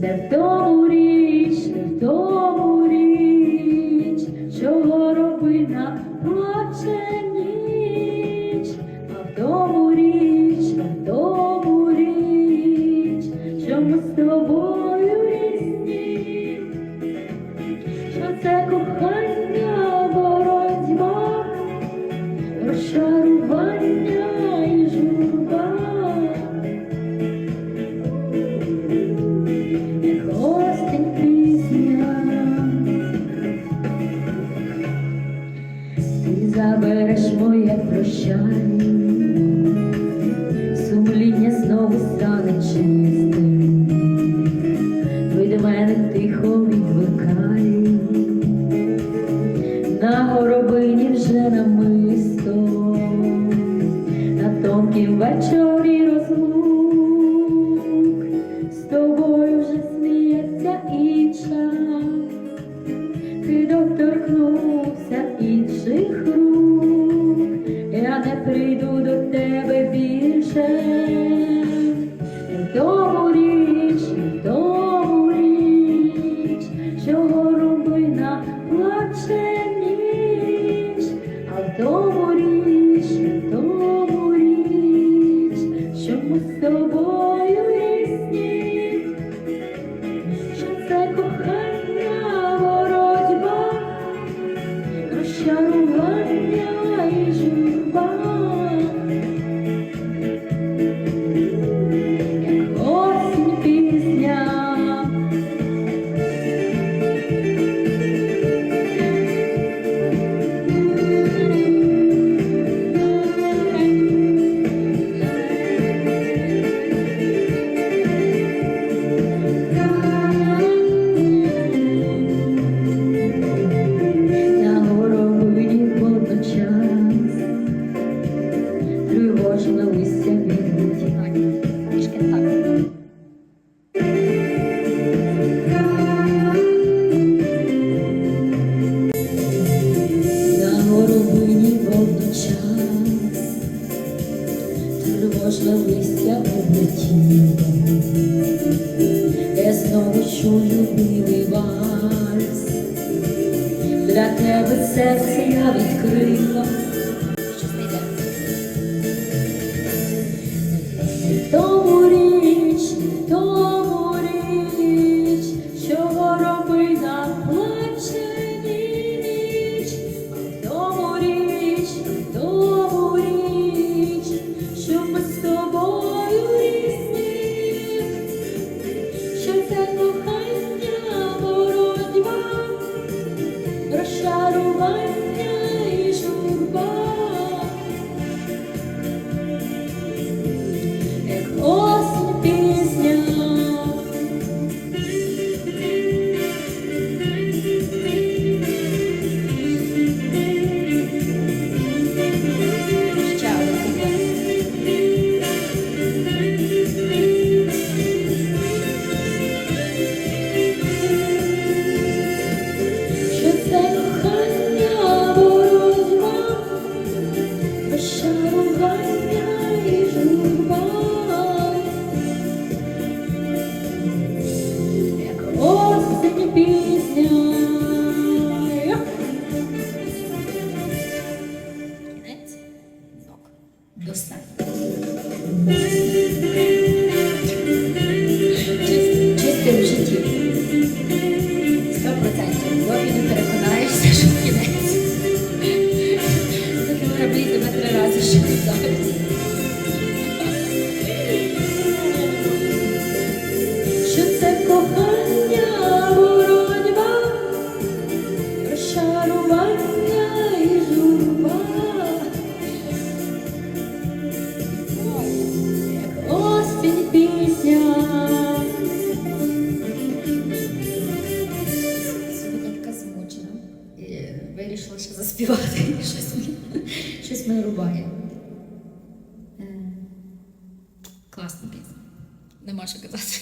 Не в тому річ, не в тому річ, чого робина плаче ніч, а в тому річ, а в тому річ, що ми з тобою різні, що це кохання. прощай, сумління знову стане чистим, від мене тихо відвикай, на горобині вже нам. Можна в листя облетіла, я знову чую білий вальс, для тебе серце я відкрила. пісня. Достатньо. осінь пісня. Сьогодні така змучена. І Вирішила ще заспівати. Щось, щось мене рубає. Е, класна пісня. Нема що казати.